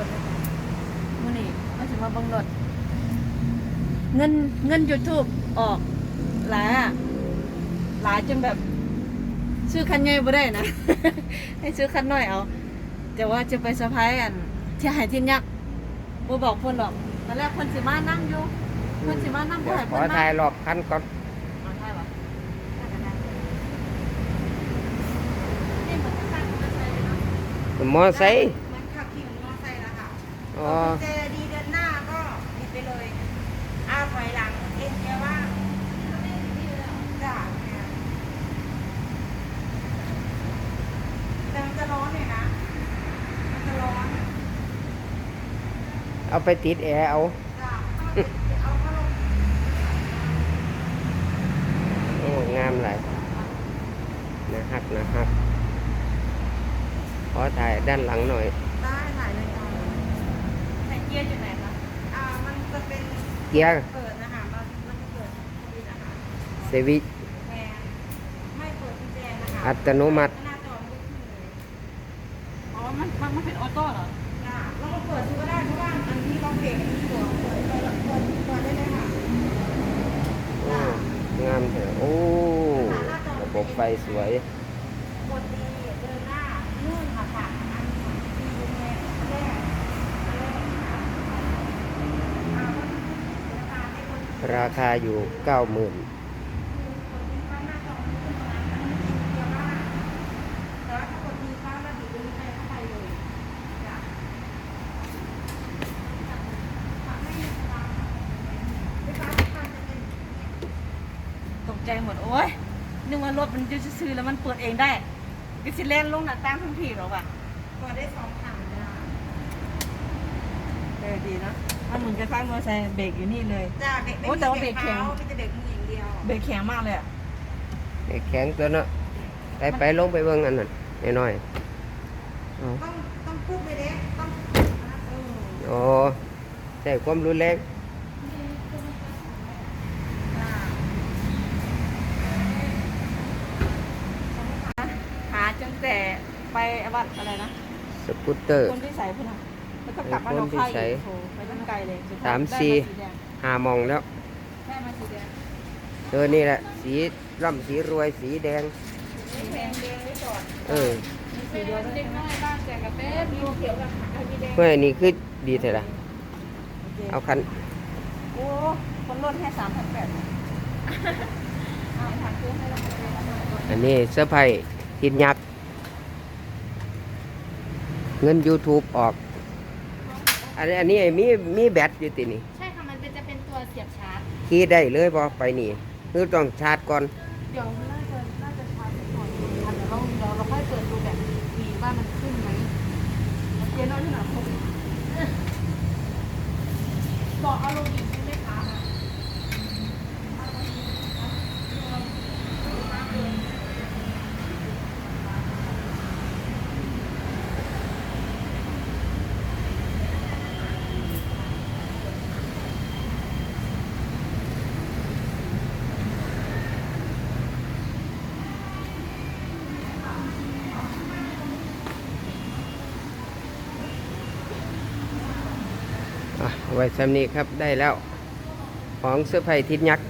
คนเลยมื่อนี้มาถึงมาบังรถเงินเงินยูทูบออกหลายอะหลายจนแบบซื้อคันใหญ่บ่ได้นะ ให้ซื้อคันน้อยเอา แต่ว่าจะไปเซอร์ไพรส์อันที่หายที่ยักษ์บ่บอกเพิ่นหรอกตอนแรกเพิ่นสิมานั่งอยู่เพิ่นสิมานั่งบ่ให้ขเพิ่อนมา ถ่ายรอบคันก่อนมอนจะตั้งมาใส่เลยเนาะมอไซค์ อ๋อ เจดีเดินหน้าก็บิดไปเลยอ้าวถอยหลังเอ็นแกว่าจ้ะแต่มันจะร้อนเลยนะ มันจะร้อนเอาไปติดแอร์เอา จ้ะเอาพัดลมโอ้งามหลายนะฮักนะฮักขอถ่ายด้านหลังหน่อย ได้ถ่ายเลยจ้ะ ใส่ เกียร์อยู่ไหนคะ อ่า มันจะเป็นเกียร์ เปิดนะคะมันมันจะเปิดปิดนะคะเซวิแทนไม่เปิดกุญแจนะคะอัตโนมัติ หน้าจอไม่ขึ้นเลยอ๋อ มันมันมันเป็นออโต้เหรอจ้ะเราก็เปิดดูก็ได้เพราะว่าอันนี้เราเบรกมีตัวเปิดเปิดเปิดเปิดได้เลยค่ะโอ้งามเถอะโอ้ ระบบไฟสวยกดดีเดินหน้านู่นค่ะค่ะอันนี้ดูแม่แรกอันแรกค่ะอ่าราคาให้คน ราคาอยู่เก้าหมื่นคนที่เข้าหน้าจอไม่ขึ้นตรงนั้นอันนี้เดียวว่าแต่ว่าถ้ากดดีเข้าแล้วบีบดึงไปเข้าไปเลยจ้ะไม่มีเวลาไม่ฟ้าไม่ฟ้าจะเป็นตกใจหมดโอ้ยนึกว่ารถมันจะซื้อๆแล้วมันเปิดเองได้ก็สิเล่นลงหน้าต่างทั้งทีหรอวะเปิดได้สองถังจ้ะเออดีเนอะ มันเหมือนกับข้างมอเตอร์ไซค์เบรกอยู่นี่เลย จ้ะเบรกไม่โอ้มีแต่ว่าเบรกเบรกแข็เท้างมีแต่เบรกมืออย่างเดียวเบรกแข็งมากเลยอะไอ้แข็งตัวเนาะไปไปลงไปเบิ่งอันนั้นน้อยๆเอาต้องต้องพูดไปเด็กต้องเออโอ้ใช่ความรุนแรงจ้ะหาจังแต่ไปวัดอะไรนะสกูตเตอร์คนที่ใส่พุ่นนะ แล้วก็กลับมาลงค่ายอีกโอ้ไปตั้งไกลเลยสุดท้ยสามได้สี่แดงหามองแล้วได้มาสีแดงเออนี่แหละ สีร่ำสีรวยสีแดง สีแดงแดงไว้ก่อนเออมีสีเดียวเด็กน้อยบ้านแจกกับเต้มีเขียวกับขาวมีแดงเมื่อนี่คือดีเถอะละโอเคเอาคันโอ้คนลดให้สามพันแปดเอาถามซื้อให้เราไปเลยนะอันนี้เสื้อร์ไผ่ทิดยักษ์เงิน YouTube ออก อันนี้อันนี้มีมีแบตอยู่ตินี่ใช่ค่ะ มันเป็นจะเป็นตัวเสียบชาร์จ ขี่ได้เลยพอไปนี่คือต้องชาร์จก่อน เดี๋ยวน่าจะน่าจะชาร์จก่อนเดี๋ยวเราเดี๋ยวเราค่อยเปิดดูแบบดีว่ามันขึ้นไหมเจ๊น้อยที่ไหนครบบอกเอาลงอีกใช่ไหมคะ ไว้สำนี้ครับได้แล้ว ของเสื้อร์ไผ่ทิดยักษ์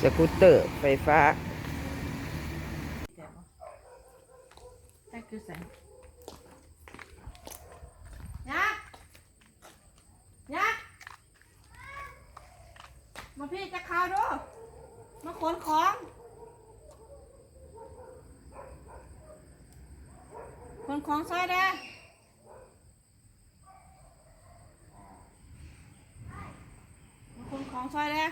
สกูตเตอร์ไฟฟ้าใช่คือแสงยักษ์ยักษ์มาพี่จะข่าวดู มาขนของขนของซอยเด้อมา ขนของซอยเด้อ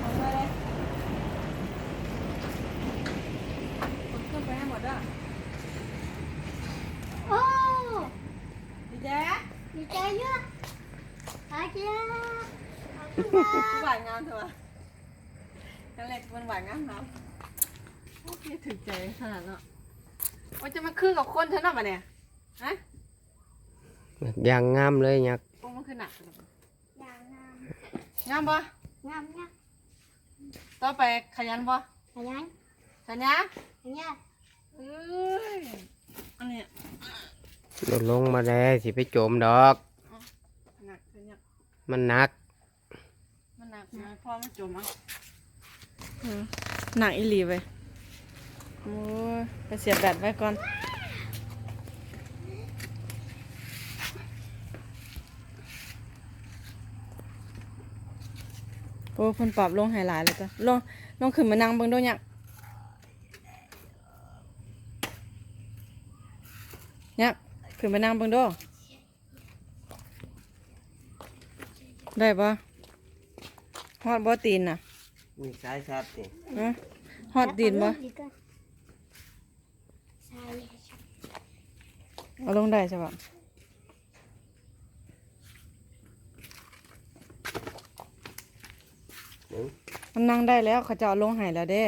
เอาไปเลยกดเครื่องไปให้หมดอะโอ้ดีแจ๊ะดีใจเยอะอาเจียหวานงามเถอะวะนั่นแหละมันหวานงามเนาะ โอเคถึงใจขนาดเนาะว่าจะมาคือกับคนเธอเนาะมาเนี่ยฮะอย่างงามเลยยักษ์โอ้มันคือหนักจังอย่างงามงามบ่งามเนี่ยต่อไปขยันบ่ขยันขยันขยันเอ้ยอันนี้ลดลงมาแล้วสิไปโจมดอก หนักขยันมันหนัก มันหนักไหมพ่อมันจมอะหนักอีหลีไป โอ้ยไปเสียบแบตไว้ก่อน โอ้เพิ่นปรับลงให้หลายเลยจ้ะลงลงขึ้นมานั่งเบิ่งดูเนี่ยเนี่ยขึ้นมานั่งเบิ่งดูได้ปะฮอดบ่ตีนน่ะมีสายชัดนี่ฮะฮอดตีนบ่ ใช่ เอาลงได้ใช่ปะหนึ่งมันนั่งได้แล้วเขาจะเอาลงให้แล้วเด้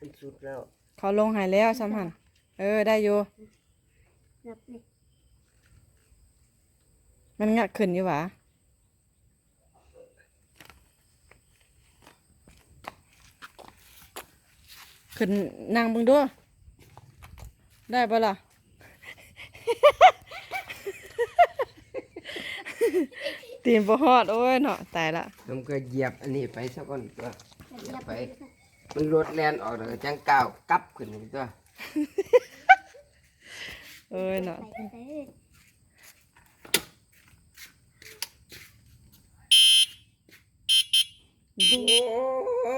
มันสุดแล้วเขาลงให้แล้วซ้ำหันเออได้อยู่ นับนี่มันงัดขึ้นอยู่หวะขึ้นนั่งเบิ่งดูได้ปะล่ะ ตีนบ่ฮอดโอ้ยเนาะตายละผมก็เหยียบอันนี้ไปสักก่อนตัวเรียบไป มันรถแลนออกเลยจังก้าวกลับขึ้นอีกตัวเอ้ยเนาะโอ้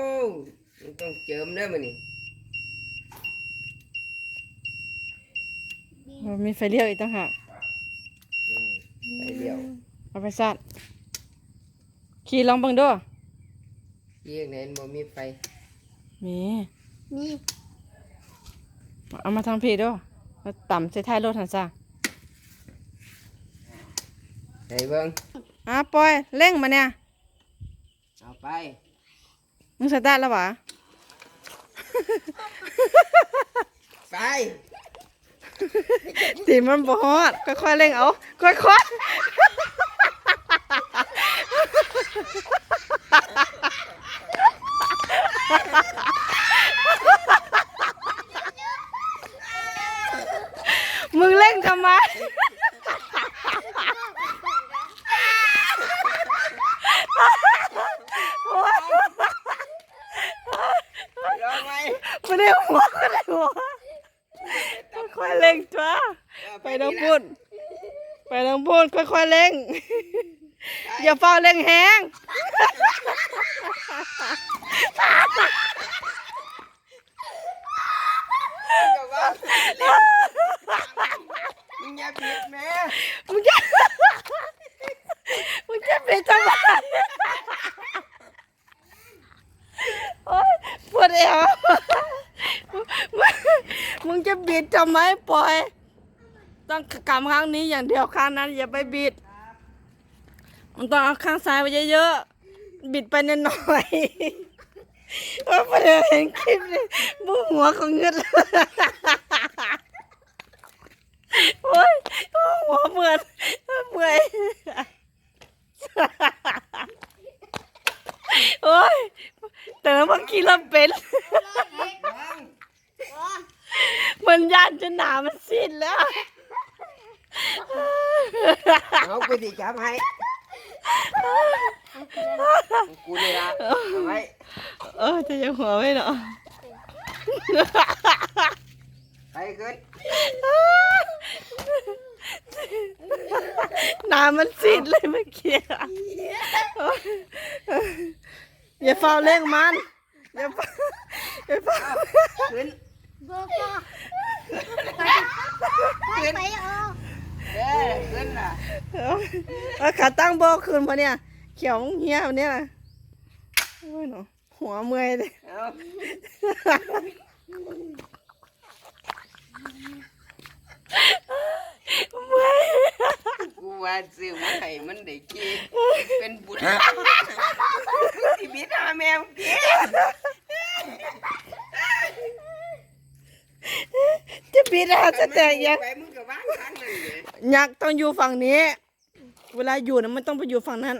มันต้องเจิมเด้อมันนี่มีไฟเลี้ยวอีกต่างหากไปเดียว เอาไปซัดขี่ลองเบังดูเยี่ยงไหนบ่มีไฟมีนี่เอามาทางพี่ดูแล้วต่ำใส่ท้ายรถหันซะใส่เบิ่งอะปล่อยเร่งมาเนี่ยเอาไปมึงสตาร์ทแล้วหวะ ไป ตีมันบ่ฮอดค่อยๆเร่งเอา ค่อยๆมึงเร่งทำไม รอ ไว้ไม่ได้หัวก็ได้หัวค่อยๆเร่งจ้าไปทางพุ่นไปทางพุ่นค่อยๆเร่ง อย่าเฝ้าเร่งแหง ก็ว่ามึงอย่าผิดแม่ มึงจะ มึงจะเป็นทำไมโอ๊ยปวดเอวมึงมึงจะ บิดทำไมปล่อย ต้องกำข้างนี้อย่างเดียวข้างนั้น อย่าไปบิด มันต้องเอาข้างซ้ายไปเยอะๆบิดไปนิดหน่อยๆว่าประเดี๋ยวเห็นคลิปนี้บุหัวของเงินโอ้ยหัวเหมือนเมื่อยโอ้ยแต่แล้วบางทีเราเป็น มันยานจนหนามันสิ้นแล้ว เอากูสิจับให้กูนี่ละเอาไว้เออจะยังหัวไว้เนาะไปขึ้นหนามันสิ้นเลยเมื่อกี้อะอย่าเฝ้าเร่งมัน อย่าเฝ้าอย่าเฝ้า ขึ้น ไปไปเอาเด้อขึ้นน่ะเอาขาตั้งโบกคืนพอเนี่ย เขียวเหี้ยวันเนี้ยนะโอ้ยเนาะหัวเมื่อยเลย เอาเมื่อยกูว่าซื้อมาให้มันได้กินเป็นบุญ ที่บิดหาแมวกิน จะบิดอาจะแตกยังไปมึงก็วางทางนั้นเลยยักษ์ต้องอยู่ฝั่งนี้ เวลาอยู่นะมันต้องไปอยู่ฝั่งนั้น